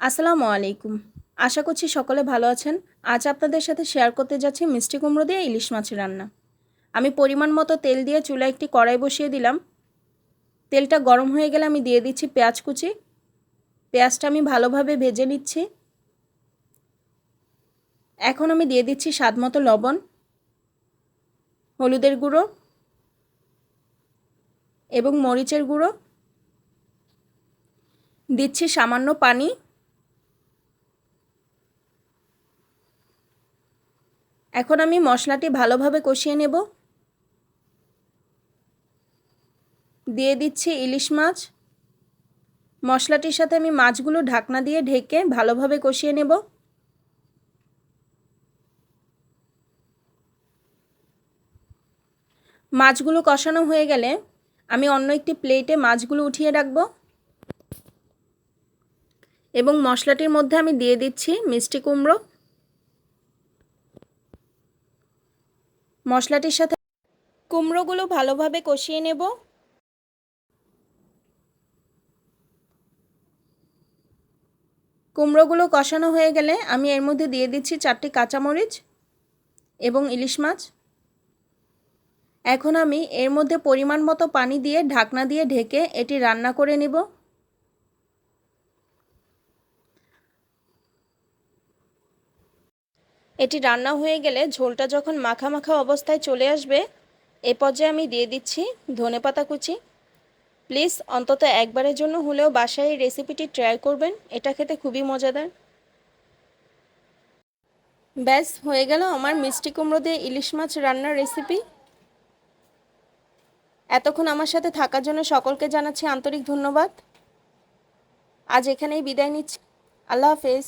আসসালামু আলাইকুম। আশা করছি সকলে ভালো আছেন। আজ আপনাদের সাথে শেয়ার করতে যাচ্ছি মিষ্টি কুমড়ো দিয়ে ইলিশ মাছের রান্না। আমি পরিমাণ মতো তেল দিয়ে চুলা একটি কড়াই বসিয়ে দিলাম। তেলটা গরম হয়ে গেলে আমি দিয়ে দিচ্ছি পেঁয়াজ কুচি। পেঁয়াজটা আমি ভালোভাবে ভেজে নিচ্ছি। এখন আমি দিয়ে দিচ্ছি স্বাদ মতো লবণ, হলুদের গুঁড়ো এবং মরিচের গুঁড়ো। দিচ্ছি সামান্য পানি। এখন আমি মশলাটি ভালোভাবে কষিয়ে নেব। দিয়ে দিচ্ছি ইলিশ মাছ। মশলাটির সাথে আমি মাছগুলো ঢাকনা দিয়ে ঢেকে ভালোভাবে কষিয়ে নেব। মাছগুলো কষানো হয়ে গেলে আমি অন্য একটি প্লেটে মাছগুলো উঠিয়ে রাখব। এবং মশলাটির মধ্যে আমি দিয়ে দিচ্ছি মিষ্টি কুমড়ো। মশলাটির সাথে কুমড়োগুলো ভালোভাবে কষিয়ে নেব। কুমড়োগুলো কষানো হয়ে গেলে আমি এর মধ্যে দিয়ে দিচ্ছি চারটি কাঁচামরিচ এবং ইলিশ মাছ। এখন আমি এর মধ্যে পরিমাণ মতো পানি দিয়ে ঢাকনা দিয়ে ঢেকে এটি রান্না করে নেব। এটি রান্না হয়ে গেলে ঝোলটা যখন মাখা মাখা অবস্থায় চলে আসবে, এ পর্যায়ে আমি দিয়ে দিচ্ছি ধনেপাতা কুচি। প্লিজ, অন্তত একবারের জন্য হলেও বাসায় এই রেসিপিটি ট্রাই করবেন, এটা খেতে খুবই মজাদার। ব্যাস, হয়ে গেল আমার মিষ্টি কুমড়ো দিয়ে ইলিশ মাছ রান্নার রেসিপি। এতক্ষণ আমার সাথে থাকার জন্য সকলকে জানাচ্ছি আন্তরিক ধন্যবাদ। আজ এখানেই বিদায় নিচ্ছি। আল্লাহ হাফেজ।